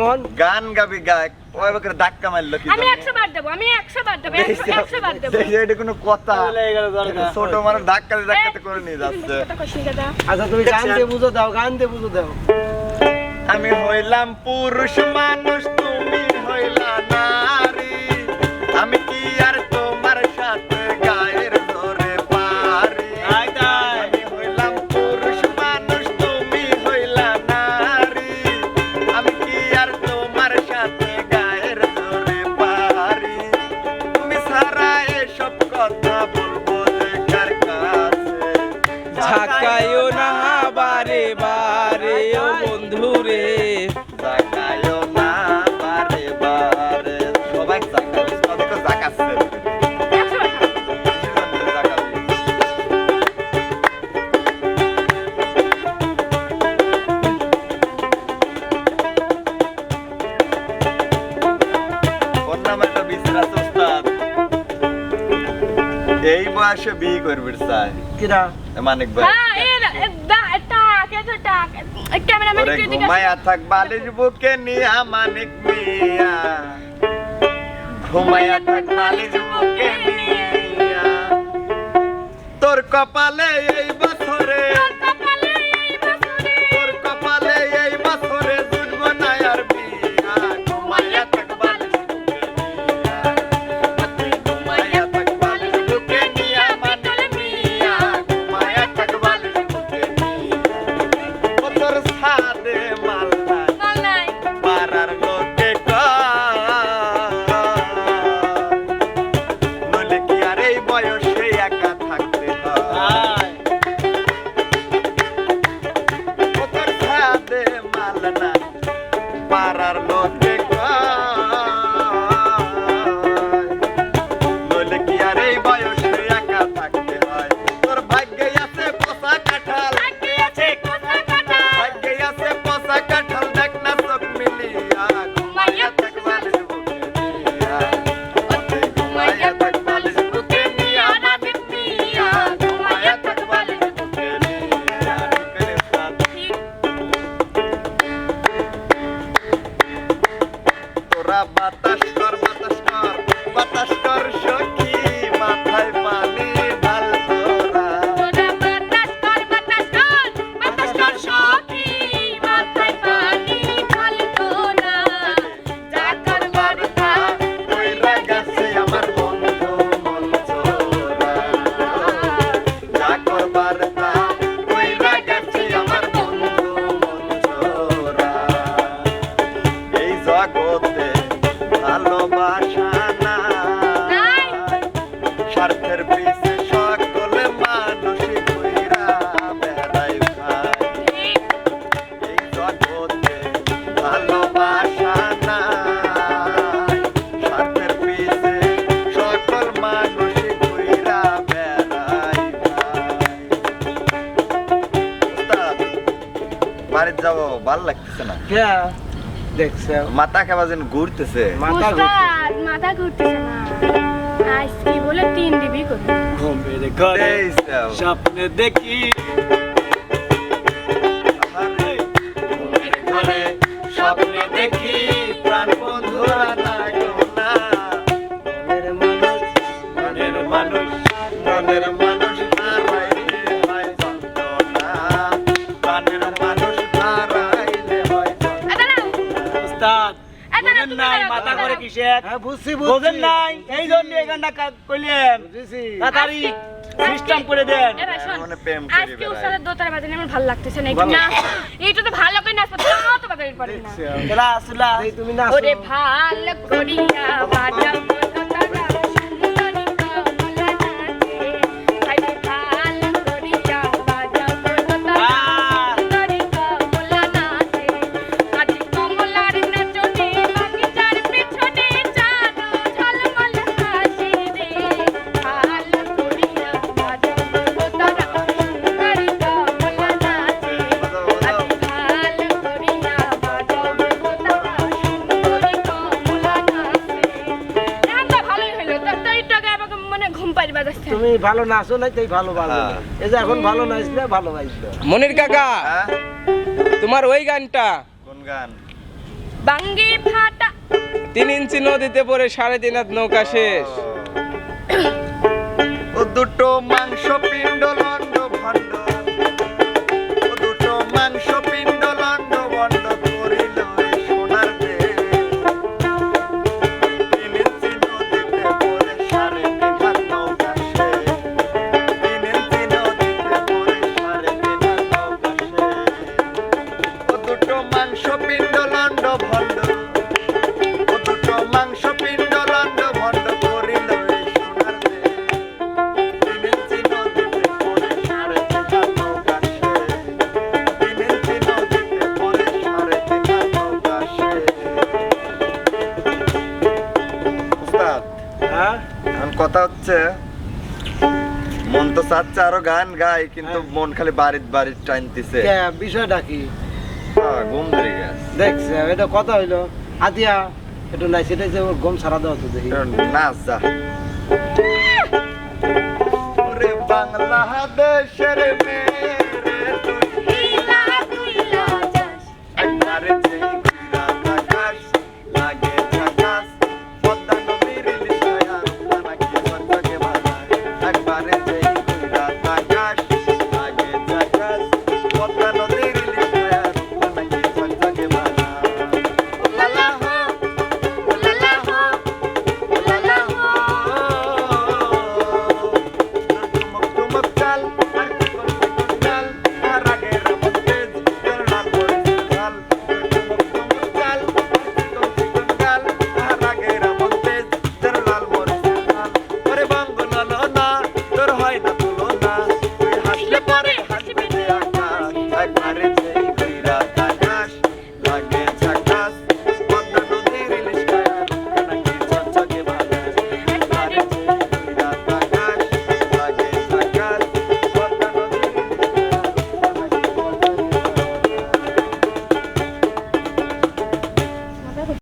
মামন গান গাবি গায়ক ওই বকরে ধাক্কা মারলো কি আমি 100 বার দেব আমি 100 বার দেব 100 বার দেব। এই এটা কোনো কথা। ছোট মানুষ ধাক্কা দিয়ে ধাক্কাতে করে নিয়ে যাচ্ছে। আচ্ছা তুমি গান দিয়ে বুঝো দাও গান দিয়ে বুঝো দাও। আমি হইলাম পুরুষ মানুষ তুমি হইলা এই বয়সে বিয়ে করবি চাই কিরা? মানিক ভাই। ঘুমায়া থাক বালিশ বুকে নিয়া মানিক মিয়া। ঘুমায়া থাক বালিশ বুকে নিয়া। তোর কপালে এই বছরে তোর সাদে মাল নাই পাড়ার লোকে নলে কি আর এই বয়সে একা থাকতে হয়? তোর সাদে মাল নাই পাড়ার লোকে বাড়ির যাব ভালো লাগতেছে না। দেখছে। মাথা কেবা যেন ঘুরতেছে। মাথা মাথা ঘুরতেছে না। বলে তিন দিবি করে। ঘুমের ঘরে স্বপ্নে দেখি প্রাণ বন্ধুরা করে দাঁড়াও। কিসের হ্যাঁ বুঝছি বোঝেন নাই এই জন্য এই গানটা কইলেন বুঝেছি তাড়াতাড়ি সিস্টেম করে দেন শোন। মানে প্রেম করি আজকে। উস্তাদের দোতারা বাজানো আমার ভালো লাগতেছে না এটা ভালো। নাচ এইটা তো ভালো করে নাচবো তাও তো বাজাতে পারে না এরা আসলা এই তুমি না ওরে ভালো করিয়া বাজাও ভালো নাচো নাই তাই ভালো বাজবে হ্যাঁ। এই যে এখন ভালো নাচলে ভালো মনির কাকা হ্যাঁ? তোমার ওই গানটা? কোন গান? বাঙ্গি ফাটা। তিন ইঞ্চি নদীতে পড়ে সাড়ে তিন হাত নৌকা শেষ। ও দুটো মাংস পিণ্ড উস্তাদ, হ্যাঁ? কথা হচ্ছে মন তো চাচ্ছে আরও গান গাই কিন্তু মন খালি বাড়ির বাড়ির টাইনতেছে দিছে। বিষয়টা কি? ঘুম ধরে গেছে। দেখছে এটা কথা হইল আতিয়া একটু নাই সেটাই যে ওর গম সারা দেওয়া তো দেখি। নাচ যা।